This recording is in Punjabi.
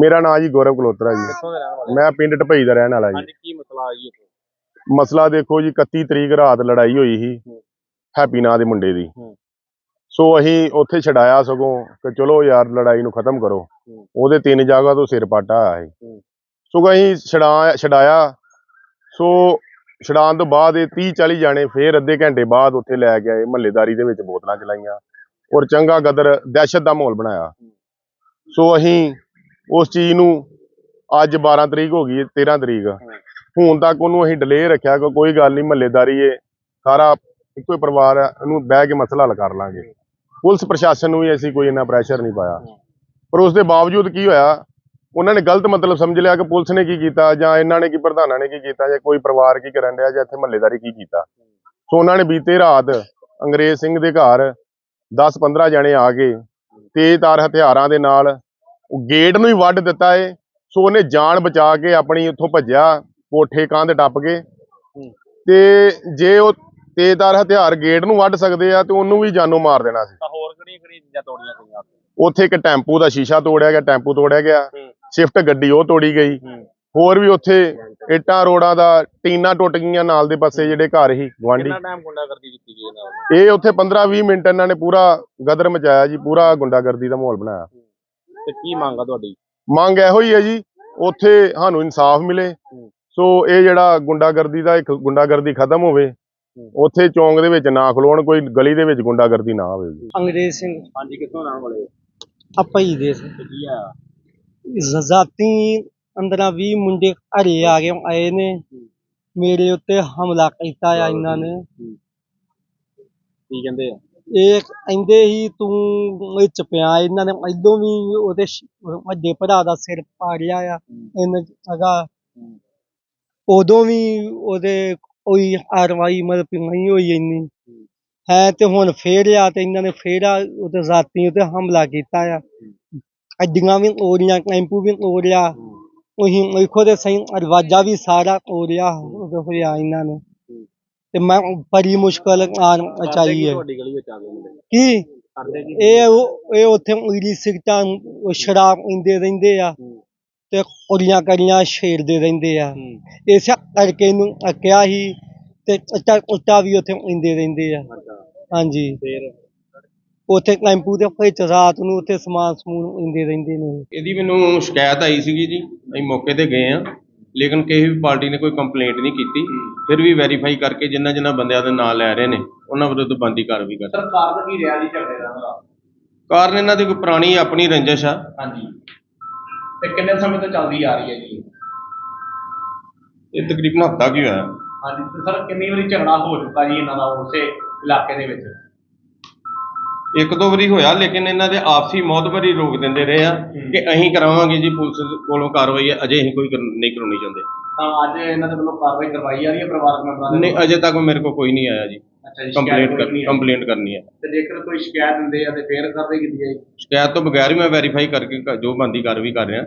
ਮੇਰਾ ਨਾਮ ਜੀ ਗੌਰਵ ਕਲੋਤਰਾ ਜੀ। ਕਿੱਥੋਂ ਦੇ ਰਹਿਣ ਵਾਲੇ? ਮੈਂ ਪਿੰਡ ਢਪਈ ਦਾ ਰਹਿਣ ਵਾਲਾ ਜੀ। ਹਾਂਜੀ ਕੀ ਮਸਲਾ ਆ ਜੀ ਇੱਥੇ? ਮਸਲਾ ਦੇਖੋ ਜੀ 31 ਤਰੀਕ ਰਾਤ ਲੜਾਈ ਹੋਈ ਸੀ। ਹੈਪੀ ਨਾਂ ਦੇ ਮੁੰਡੇ ਦੀ। ਹੂੰ। ਸੋ ਅਸੀਂ ਉੱਥੇ ਛਡਾਇਆ ਸਗੋਂ ਕਿ ਚਲੋ ਯਾਰ ਲੜਾਈ ਨੂੰ ਖਤਮ ਕਰੋ। ਹੂੰ। ਉਹਦੇ ਤਿੰਨ ਜਗ੍ਹਾ ਤੋਂ ਸਿਰ ਪਾਟਾ ਆਇਆ ਸੀ ਹੂੰ। ਸੋ ਅਸੀਂ ਛਡਾ ਛਡਾਇਆ। ਸੋ ਛਡਾਉਣ ਤੋਂ ਬਾਅਦ ਇਹ 30 40 ਜਾਣੇ ਫੇਰ ਅੱਧੇ ਘੰਟੇ ਬਾਅਦ ਉੱਥੇ ਲੈ ਕੇ ਆਏ ਮਹੱਲੇਦਾਰੀ ਦੇ ਵਿੱਚ ਬੋਤਲਾਂ ਚਲਾਈਆਂ। ਔਰ ਚੰਗਾ ਗਦਰ ਦਹਿਸ਼ਤ ਦਾ ਮਾਹੌਲ ਬਣਾਇਆ। ਸੋ ਅਸੀਂ ਉਸ ਚੀਜ਼ ਨੂੰ ਅੱਜ 12 ਤਰੀਕ ਹੋ ਗਈ ਹੈ 13 ਤਰੀਕ। ਹੁਣ ਤੱਕ ਉਹਨੂੰ ਅਸੀਂ ਡਿਲੇ ਰੱਖਿਆ, ਕਿ ਕੋਈ ਗੱਲ ਨਹੀਂ, ਮਹੱਲੇਦਾਰੀ ਏ ਸਾਰਾ ਇੱਕੋ ਹੀ ਪਰਿਵਾਰ ਹੈ ਇਹਨੂੰ ਬਹਿ ਕੇ ਮਸਲਾ ਹੱਲ ਕਰ ਲਾਂਗੇ। ਪੁਲਿਸ ਪ੍ਰਸ਼ਾਸਨ ਨੂੰ ਵੀ ਅਸੀਂ ਕੋਈ ਇੰਨਾ ਪ੍ਰੈਸ਼ਰ ਨਹੀਂ ਪਾਇਆ। ਪਰ ਉਸ ਦੇ ਬਾਵਜੂਦ ਕੀ ਹੋਇਆ, ਉਹਨਾਂ ਨੇ ਗਲਤ ਮਤਲਬ ਸਮਝ ਲਿਆ ਕਿ ਪੁਲਿਸ ਨੇ ਕੀ ਕੀਤਾ, ਜਾਂ ਇਹਨਾਂ ਨੇ ਕੀ, ਪ੍ਰਧਾਨਾਂ ਨੇ ਕੀ ਕੀਤਾ, ਜਾਂ ਕੋਈ ਪਰਿਵਾਰ ਕੀ ਕਰਨ ਰਿਹਾ ਜਾਂ ਇੱਥੇ ਮਹੱਲੇਦਾਰੀ ਕੀ ਕੀਤਾ। ਸੋ ਉਹਨਾਂ ਨੇ ਬੀਤੇ ਰਾਤ ਅੰਗਰੇਜ਼ ਸਿੰਘ ਦੇ ਘਰ 10-15 ਜਣੇ ਆ ਕੇ ਤੇਜ਼ਧਾਰ ਹਥਿਆਰਾਂ ਦੇ ਨਾਲ ਉਹ ਗੇਟ ਨੂੰ ਹੀ ਵੱਢ ਦਿੱਤਾ ਏ। ਸੋ ਉਹਨੇ ਜਾਨ ਬਚਾ ਕੇ ਆਪਣੀ ਉੱਥੋਂ ਭੱਜਿਆ ਕੋਠੇ ਕੰਧ ਟੱਪ ਕੇ। ਤੇ ਜੇ ਉਹ ਤੇਜ਼ਧਾਰ ਹਥਿਆਰ ਗੇਟ ਨੂੰ ਵੱਢ ਸਕਦੇ ਆ ਤੇ ਉਹਨੂੰ ਵੀ ਜਾਨੋਂ ਮਾਰ ਦੇਣਾ ਸੀ। ਤਾਂ ਹੋਰ ਕਿਹੜੀਆਂ ਕਿਹੜੀਆਂ ਚੀਜ਼ਾਂ ਤੋੜੀਆਂ ਗਈਆਂ ਉੱਥੇ? ਇੱਕ ਟੈਂਪੂ ਦਾ ਸ਼ੀਸ਼ਾ ਤੋੜਿਆ ਗਿਆ ਟੈਂਪੂ ਤੋੜਿਆ ਗਿਆ। ਹੂੰ। ਸ਼ਿਫਟ ਗੱਡੀ ਉਹ ਤੋੜੀ ਗਈ। ਹੂੰ। ਹੋਰ ਵੀ ਉੱਥੇ ਇੱਟਾਂ ਰੋੜਾਂ ਦਾ ਟੀਨਾ ਟੁੱਟ ਗਈਆਂ ਨਾਲ ਦੇ ਪਾਸੇ ਜਿਹੜੇ ਘਰ ਸੀ ਗਵਾਂਢੀ ਕਿੰਨਾ ਟਾਈਮ ਗੁੰਡਾਗਰਦੀ ਕੀਤੀ ਗਈ ਇਹਨਾਂ ਵੱਲੋਂ ਇਹ ਉੱਥੇ 15-20 ਮਿੰਟ ਇਹਨਾਂ ਨੇ ਪੂਰਾ ਗਦਰ ਮਚਾਇਆ ਜੀ ਪੂਰਾ ਗੁੰਡਾਗਰਦੀ ਦਾ ਮਾਹੌਲ ਬਣਾਇਆ। ਤੇ ਕੀ ਮੰਗ ਆ ਤੁਹਾਡੀ? ਮੰਗ ਇਹੋ ਹੀ ਹੈ ਜੀ ਉੱਥੇ ਸਾਨੂੰ ਇਨਸਾਫ ਮਿਲੇ। ਸੋ ਇਹ ਜਿਹੜਾ ਗੁੰਡਾਗਰਦੀ ਦਾ ਇੱਕ ਗੁੰਡਾਗਰਦੀ ਖਤਮ ਹੋਵੇ ਉੱਥੇ ਚੌਂਕ ਦੇ ਵਿੱਚ ਨਾ ਖਲੋਣ ਕੋਈ ਗਲੀ ਦੇ ਵਿੱਚ ਗੁੰਡਾਗਰਦੀ ਨਾ ਹੋਵੇ ਜੀ। ਅੰਗਰੇਜ਼ ਸਿੰਘ। ਹਾਂਜੀ ਕਿੱਥੋਂ ਰਹਿਣ ਵਾਲੇ? ਆਪਾਂ ਹੀ ਦੇ ਸੀ ਤੇ ਕੀ ਆ? ਜ਼ਾਤੀ ਅੰਦਰਾਂ 20 ਮੁੰਡੇ ਘਰੇ ਆ ਕੇ ਆਏ ਨੇ। ਮੇਰੇ ਉੱਤੇ ਹਮਲਾ ਕੀਤਾ ਆ ਇਹਨਾਂ ਨੇ। ਕੀ ਕਹਿੰਦੇ ਆ? ਇਹ ਕਹਿੰਦੇ ਹੀ ਤੂੰ ਇਹ ਪਿਆ ਇਹਨਾਂ ਨੇ ਪਹਿਲੋਂ ਵੀ ਉਹਦੇ ਸ਼- ਵੱਡੇ ਭਰਾ ਦਾ ਸਿਰ ਪਾੜਿਆ ਆ, ਇਹਨਾਂ ਅਗਾ ਉਦੋਂ ਵੀ ਉਹਦੇ ਕੋਈ ਕਾਰਵਾਈ ਮਤਲਬ ਕਿ ਨਹੀਂ ਹੋਈ ਇੰਨੀ। ਹੈ, ਤੇ ਹੁਣ ਫੇਰ ਆ, ਤੇ ਇਹਨਾਂ ਨੇ ਫੇਰ ਆ, ਉਹਦੇ ਜ਼ਾਤੀ ਉੱਤੇ ਹਮਲਾ ਕੀਤਾ ਆ। ਅੱਡੀਆਂ ਵੀ ਤੋੜੀਆਂ ਕੈਂਪੂ ਵੀ ਤੋੜਿਆ। ਉਹੀ ਵੇਖੋ ਤੇ ਸਹੀ, ਦਰਵਾਜ਼ਾ ਵੀ ਸਾਰਾ ਤੋੜਿਆ, ਉਹਦੇ ਹੋਇਆ ਇਹਨਾਂ ਨੇ। ਤੇ ਮੈਂ ਬੜੀ ਮੁਸ਼ਕਲ ਹੈ ਤੁਹਾਡੀ ਗਲੀ ਵਿੱਚ ਆ ਗਏ ਮੁੰਡੇ ਕੀ? ਕਰਦੇ ਕੀ? ਇਹ ਉਹ- ਇਹ ਉੱਥੇ ਉਂਗਲੀ ਸਿਗਟਾਂ ਉਹ ਸ਼ਰਾਬ ਪੀਂਦੇ ਰਹਿੰਦੇ ਆ ਹੂੰ। ਤੇ ਕੁੜੀਆਂ ਕੜੀਆਂ ਛੇੜਦੇ ਰਹਿੰਦੇ ਆ। ਹੂੰ। ਇਸੇ ਕਰਕੇ ਇਹਨੂੰ ਅੱਕਿਆ ਸੀ ਤੇ ਉੱਚਾ ਉੱਚਾ ਵੀ ਉੱਥੇ ਪੀਂਦੇ ਰਹਿੰਦੇ ਆ। ਅੱਛਾ। ਹਾਂਜੀ। ਫੇਰ? ਉੱਥੇ ਟੈਂਪੂ ਦੇ ਵਿੱਚ ਰਾਤ ਨੂੰ ਉੱਥੇ ਸਮਾਨ ਸਮੂਨ ਪੀਂਦੇ ਰਹਿੰਦੇ ਨੇ। ਇਹਦੀ ਮੈਨੂੰ ਸ਼ਿਕਾਇਤ ਆਈ ਸੀਗੀ ਜੀ। ਅਸੀਂ ਮੌਕੇ ਤੇ ਗਏ ਆ। ਲੇਕਿਨ ਕਿਸੇ ਵੀ ਪਾਰਟੀ ਨੇ ਕੋਈ ਕੰਪਲੇਂਟ ਨਹੀਂ ਕੀਤੀ। ਫਿਰ ਵੀ ਵੈਰੀਫਾਈ ਕਰਕੇ ਜਿੰਨਾ ਜਿੰਨਾ ਬੰਦਿਆਂ ਦੇ ਨਾਂ ਲੈ ਰਹੇ ਨੇ ਉਹਨਾਂ ਵਿਰੁੱਧ ਬੰਦੀ ਕਾਰਵਾਈ ਕਰ ਸਰ ਕਾਰਨ ਕੀ ਰਿਹਾ ਜੀ ਝਗੜੇ ਦਾ? ਕਾਰਨ ਇਹਨਾਂ ਦੀ ਕੋਈ ਪੁਰਾਣੀ ਆਪਣੀ ਰੰਜਿਸ਼ ਆ। ਹਾਂਜੀ। ਤੇ ਕਿੰਨੇ ਸਮੇਂ ਤੋਂ ਚੱਲਦੀ ਆ ਰਹੀ ਹੈ ਜੀ? ਇਹ ਤਕਰੀਬਨ ਹਫਤਾ ਕੀ ਹੋਇਆ। ਹਾਂਜੀ ਤੇ ਸਰ ਕਿੰਨੀ ਵਾਰੀ ਝਗੜਾ ਹੋ ਚੁੱਕਾ ਜੀ ਇਹਨਾਂ ਦਾ ਉਸੇ ਇਲਾਕੇ ਦੇ ਵਿੱਚ? ਇੱਕ ਦੋ ਵਾਰੀ ਹੋਇਆ ਲੇਕਿਨ ਇਹਨਾਂ ਦੇ ਆਪਸੀ ਮੌਤਬਰੀ ਰੋਕ ਦਿੰਦੇ ਰਹੇ ਆ ਕਿ ਅਸੀਂ ਕਰਾਵਾਂਗੇ ਜੀ ਪੁਲਿਸ ਕੋਲੋਂ ਕਾਰਵਾਈ ਅਜੇ ਅਸੀਂ ਕੋਈ ਕਰ- ਨਹੀਂ ਕਰਾਉਣੀ ਚਾਹੁੰਦੇ। ਤਾਂ ਅੱਜ ਇਹਨਾਂ ਦੇ ਵੱਲੋਂ ਕਾਰਵਾਈ ਕਰਵਾਈ ਜਾ ਰਹੀ ਹੈ ਪਰਿਵਾਰਕ ਮੈਂਬਰਾਂ ਦੇ ਨਹੀਂ ਅਜੇ ਤੱਕ ਮੇਰੇ ਕੋਲ ਕੋਈ ਨਹੀਂ ਆਇਆ ਜੀ। ਅੱਛਾ ਜੀ ਕੰਪਲੇਂਟ ਸ਼ਿਕਾਇਤ ਕਰ ਕੋਈ ਨਹੀਂ ਹੈ। ਕੰਪਲੇਂਟ ਕਰਨੀ ਹੈ। ਤੇ ਜੇਕਰ ਕੋਈ ਸ਼ਿਕਾਇਤ ਦਿੰਦੇ ਆ ਤੇ ਫੇਰ ਕਾਰਵਾਈ ਕੀਤੀ ਜਾਏਗੀ ਸ਼ਿਕਾਇਤ ਤੋਂ ਬਗੈਰ ਹੀ ਮੈਂ ਵੈਰੀਫਾਈ ਕਰਕੇ ਕ- ਜੋ ਬੰਦੀ ਕਾਰਵਾਈ ਕਰ ਰਿਹਾ।